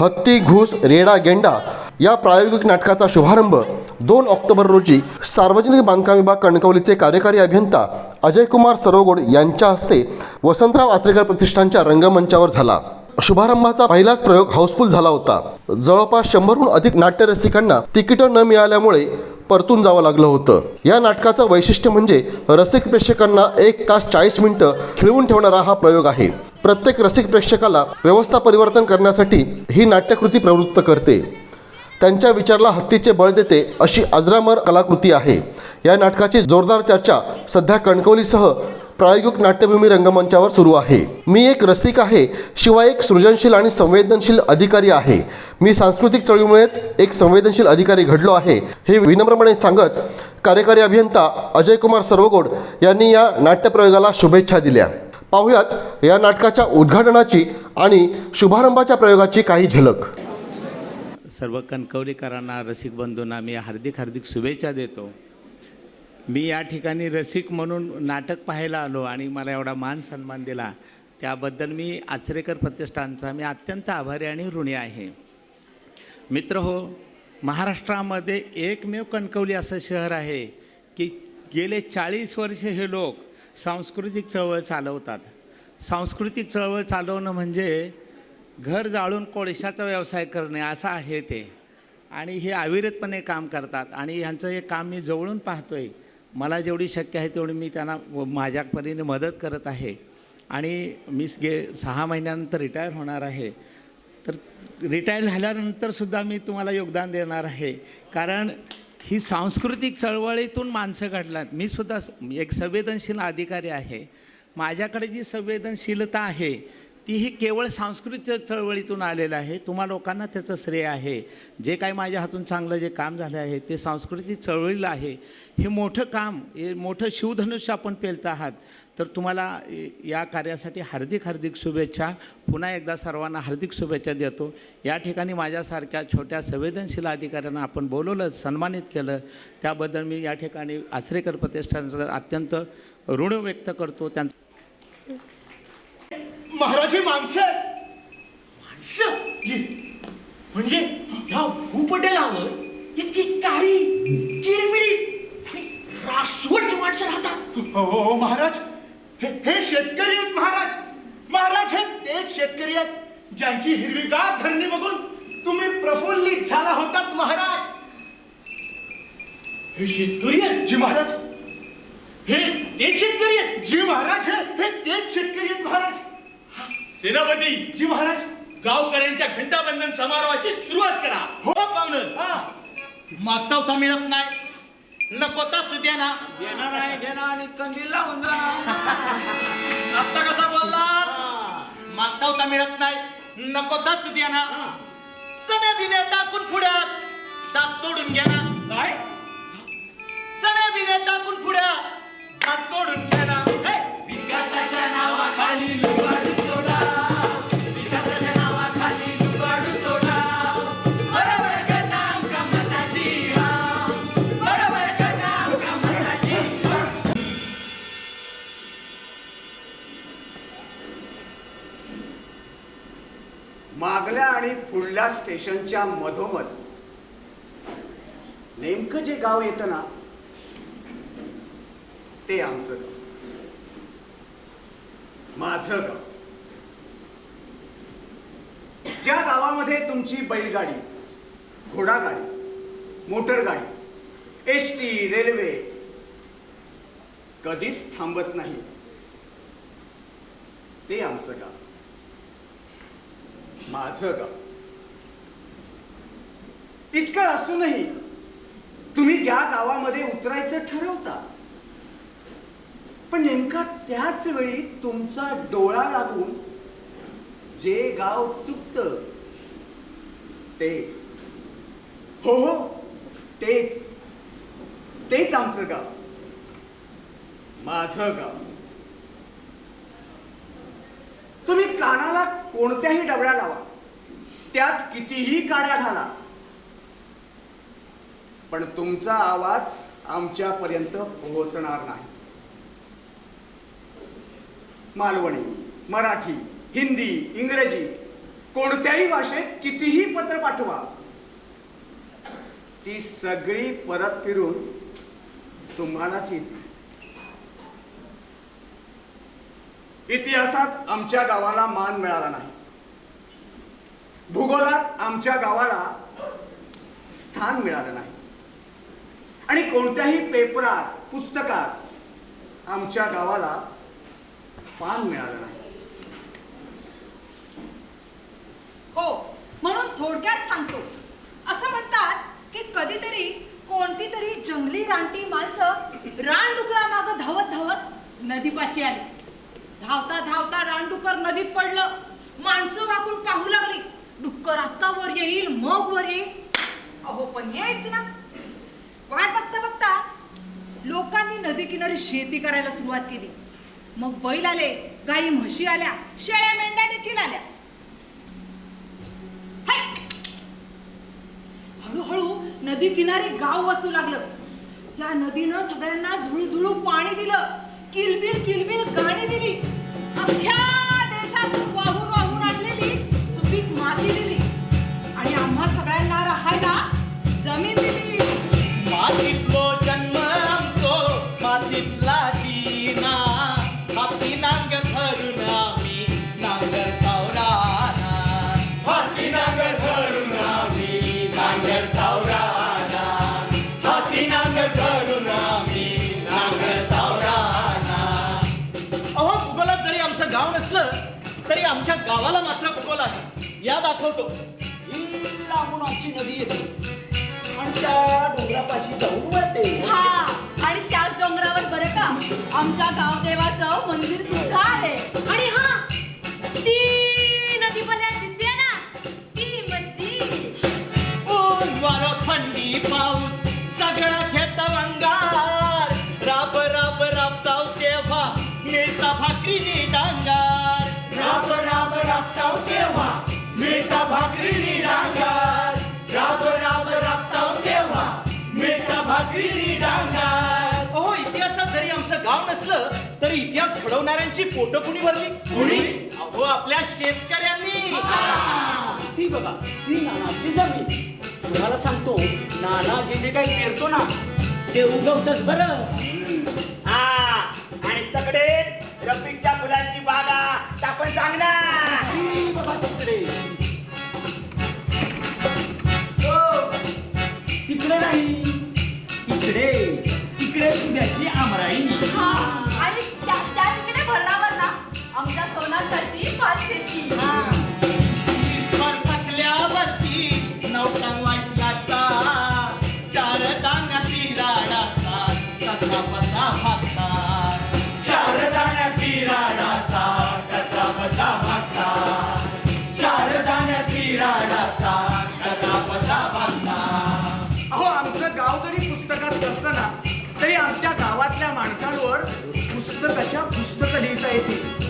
हत्ती घुस रेडा गेंडा या प्रायोगिक नाटकाचा शुभारंभ दोन ऑक्टोबर रोजी सार्वजनिक बांधकाम विभाग कणकवलीचे कार्यकारी अभियंता अजय कुमार सरवगोड यांच्या हस्ते वसंतराव आचरेकर प्रतिष्ठानच्या रंगमंचावर झाला. शुभारंभाचा पहिलाच प्रयोग हाऊसफुल झाला होता. जवळपास शंभरहून अधिक नाट्यरसिकांना तिकीटं न मिळाल्यामुळे परतून जावं लागलं होतं. या नाटकाचं वैशिष्ट्य म्हणजे रसिक प्रेक्षकांना एक तास चाळीस मिनिटं खिळवून ठेवणारा हा प्रयोग आहे. प्रत्येक रसिक प्रेक्षकाला व्यवस्था परिवर्तन करण्यासाठी ही नाट्यकृती प्रवृत्त करते. त्यांच्या विचारला हत्तीचे बळ देते अशी अजरामर कलाकृती आहे. या नाटकाची जोरदार चर्चा सध्या कणकवलीसह प्रायोगिक नाट्यभूमी रंगमंचावर सुरू आहे. मी एक रसिक आहे शिवाय एक सृजनशील आणि संवेदनशील अधिकारी आहे. मी सांस्कृतिक चळवळीमुळेच एक संवेदनशील अधिकारी घडलो आहे हे विनम्रपणे सांगत कार्यकारी अभियंता अजयकुमार सर्वगोड यांनी या नाट्यप्रयोगाला शुभेच्छा दिल्या. पाहुयात या नाटकाच्या उद्घाटनाची आणि शुभारंभाच्या प्रयोगाची काही झलक. सर्व कणकवलीकरांना रसिक बंधूंना मी हार्दिक हार्दिक शुभेच्छा देतो. मी या ठिकाणी रसिक म्हणून नाटक पाहायला आलो आणि मला एवढा मान सन्मान दिला. त्याबद्दल मी आचरेकर प्रतिष्ठानचा मी अत्यंत आभारी आणि ऋणी आहे. मित्र हो महाराष्ट्रामध्ये एकमेव कणकवली असं शहर आहे की गेले चाळीस वर्ष हे लोक सांस्कृतिक चळवळ चालवतात. सांस्कृतिक चळवळ चालवणं म्हणजे घर जाळून कोळशाचा व्यवसाय करणे असं आहे ते. आणि हे अविरतपणे काम करतात. आणि ह्यांचं हे काम मी जवळून पाहतो आहे मला जेवढी शक्य आहे तेवढी मी त्यांना व माझ्या परीने मदत करत आहे. आणि मी गे सहा महिन्यानंतर रिटायर होणार आहे. तर रिटायर झाल्यानंतरसुद्धा मी तुम्हाला योगदान देणार आहे. कारण ही सांस्कृतिक चळवळीतून माणसं घडलात. मी सुद्धा एक संवेदनशील अधिकारी आहे. माझ्याकडे जी संवेदनशीलता आहे ती ही केवळ सांस्कृतिक चळवळीतून आलेलं आहे. तुम्हा लोकांना त्याचं श्रेय आहे. जे काय माझ्या हातून चांगलं जे काम झालं आहे ते सांस्कृतिक चळवळीला आहे. हे मोठं काम हे मोठं शिवधनुष्य आपण पेलत आहात. तर तुम्हाला या कार्यासाठी हार्दिक हार्दिक शुभेच्छा. पुन्हा एकदा सर्वांना हार्दिक शुभेच्छा देतो. या ठिकाणी माझ्यासारख्या छोट्या संवेदनशील अधिकाऱ्यांना आपण बोलवलं सन्मानित केलं. त्याबद्दल मी या ठिकाणी आचरेकर प्रतिष्ठानचं अत्यंत ऋण व्यक्त करतो. त्यांचं महाराज ही माणसं माणसं? जी. म्हणजे ह्या भूपटलावर इतकी काळी किळमिळी आणि रासवट माणसं राहतात. हो हो हो, महाराज. हे हे शेतकरी आहेत महाराज. महाराज हे तेच शेतकरी आहेत ज्यांची हिरवीगार धरणी बघून तुम्ही प्रफुल्लित झाला होतात महाराज. हे शेतकरी आहेत? जी महाराज. हे तेच शेतकरी आहेत? जी महाराज हे तेच शेतकरी आहेत महाराज. सेनापती जी महाराज. गावकऱ्यांच्या घंटाबंधन समारोहाची सुरुवात करा. हो. पाहुणं. हा. मागतावता मिळत नाही. नकोताच द्या ना देणार आहे देणार आणि कंदील लावून जा. आता कसा बोललास? मागतावता मिळत नाही. नकोताच द्या ना चण्या बिण्या टाकून पुढ्यात. दात तोडून घ्या ना काय? चण्या बिण्या टाकून पुढ्यात. दात तोडून घ्या ना विकासाच्या नावाखाली. मागल्या आणि पुढल्या स्टेशनच्या मधोमध. नेमकं जे गाव येतं ना ते आमचं गाव. माझं गाव. ज्या गावामध्ये तुमची बैलगाडी घोडागाडी मोटरगाडी एस टी रेल्वे कधीच थांबत नाही ते आमचं गाव. माझं गाव. इतकं असूनही तुम्ही ज्या गावामध्ये उतरायचं ठरवता पण नेमका त्याच वेळी तुमचा डोळा लागून जे गाव चुकत ते. हो हो तेच. तेच आमचं गाव. माझं गाव. तुम्ही कानाला कोणत्याही डबळ्या लावा. त्यात कितीही काड्या घाला. पण तुमचा आवाज आमच्यापर्यंत पोहोचणार नाही. मालवणी मराठी हिंदी इंग्रजी कोणत्याही भाषेत कितीही पत्र पाठवा. ती सगळी परत फिरून तुम्हालाच येते. इतिहासात आमच्या गावाला मान मिळाला नाही. भूगोलात आमच्या गावाला स्थान मिळालं नाही. आणि कोणत्याही पेपरात पुस्तकात आमच्या गावाला पान मिळालं नाही. हो म्हणून थोडक्यात सांगतो. असं म्हणतात की कधीतरी कोणती तरी जंगली रानटी माणसं रानडुकरा धावत धावत नदीपाशी आली. धावता धावता रानडुकर नदीत पडलं. माणसं वाकून पाहू लागली. डुक्कर आता वर येईल मग वर येईल. अहो पण यायच ना. वाट बघता बघता लोकांनी नदी किनारी शेती करायला सुरुवात केली. मग बैल आले गाई म्हशी आल्या शेळ्या मेंढ्या देखील आल्या. हाय! हळूहळू नदी किनारी गाव वसू लागलं. या नदीनं सगळ्यांना झुळझुळू पाणी दिलं. किलबिल किलबिल गाणी दिली. I'm. या दाखवतो. ही लांबून आमची नदी येते आणि त्या डोंगरापाशी जाऊन वळते. हा आणि त्याच डोंगरावर बरं का आमच्या गावदेवाचं मंदिर सुद्धा आहे. आणि हा ती नदी पल्यात दिसते ना ती मस्जिद. ऊन वारो थंडी पाऊस सगळं घेत अंगार. राब राब राबताव तेव्हा मिळता भाकरीनी नसलं तरी इतिहास घडवणाऱ्यांची पोटं कुणी भरली? कुणी? अहो आपल्या शेतकऱ्यांनी. ती बघा ती नानाची जमीन. तुम्हाला सांगतो नाना जे जे काही पेरतो ना ते उगवतच बरं. हा आणि तकडे रफिकच्या पुस्तकाच्या पुस्तकं लिहिता येतील.